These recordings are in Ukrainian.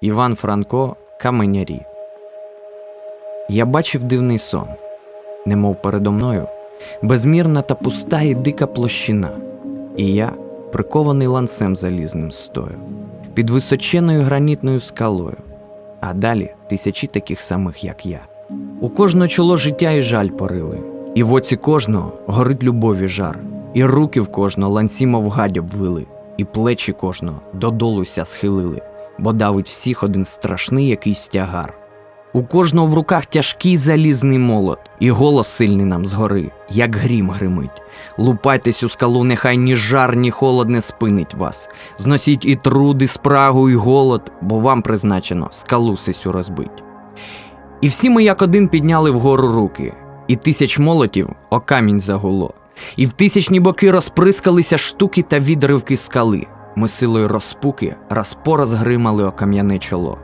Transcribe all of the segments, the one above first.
Іван Франко Каменярі. Я бачив дивний сон, немов передо мною, безмірна та пуста і дика площина, і я, прикований ланцем залізним стою, під височеною гранітною скалою, а далі тисячі таких самих, як я. У кожного чоло життя і жаль порили, і в оці кожного горить любові жар, і руки в кожного ланці, мов гадь обвили, і плечі кожного додолуся схилили, бо давить всіх один страшний якийсь тягар. У кожного в руках тяжкий залізний молот, і голос сильний нам згори, як грім гримить. Лупайтесь у скалу, нехай ні жар, ні холод не спинить вас. Зносіть і труд, і спрагу, і голод, бо вам призначено скалу сисю розбить. І всі ми як один підняли вгору руки, і тисяч молотів о камінь загуло, і в тисячні боки розприскалися штуки та відривки скали. Ми силою розпуки раз по раз гримали о кам'яне чоло.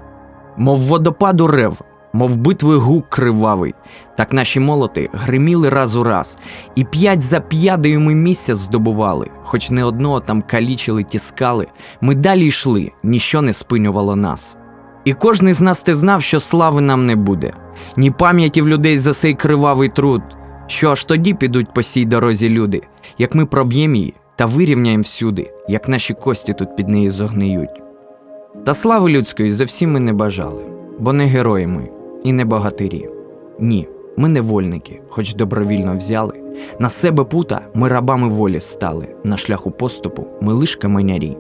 Мов водопаду рев, мов битви гук кривавий, так наші молоти гриміли раз у раз, і п'ять за п'ядою ми місця здобували, хоч не одного там калічили, тіскали, ми далі йшли, ніщо не спинювало нас. І кожний з нас те знав, що слави нам не буде, ні пам'яті в людей за цей кривавий труд, що аж тоді підуть по сій дорозі люди, як ми проб'ємо її та вирівняємо всюди, як наші кості тут під нею зогниють. Та слави людської зовсім ми не бажали, бо не герої ми і не богатирі. Ні, ми не вольники, хоч добровільно взяли. На себе пута ми рабами волі стали, на шляху поступу ми лиш каменярі.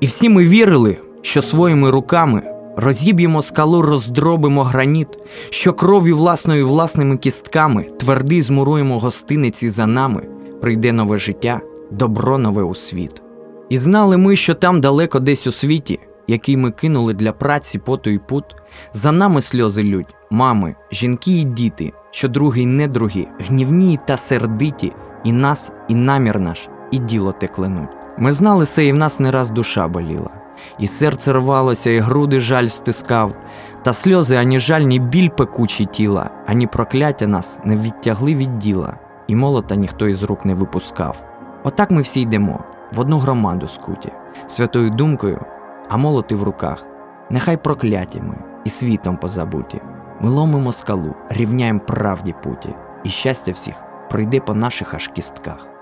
І всі ми вірили, що своїми руками розіб'ємо скалу, роздробимо граніт, що кров'ю власною власними кістками твердий змуруємо гостиниці за нами, прийде нове життя, добро нове у світ. І знали ми, що там далеко десь у світі, який ми кинули для праці поту і пут, за нами сльози лють, мами, жінки і діти, що другі й недругі, гнівні та сердиті, і нас, і намір наш, і діло те кленуть. Ми знали це, і в нас не раз душа боліла, і серце рвалося, і груди жаль стискав, та сльози ані жаль, ні біль пекучі тіла, ані прокляття нас не відтягли від діла, і молота ніхто із рук не випускав. Отак ми всі йдемо в одну громаду скуті, святою думкою, а молоти в руках. Нехай прокляті ми і світом позабуті. Ми ломимо скалу, рівняємо правді путі, і щастя всіх прийде по наших аж кістках.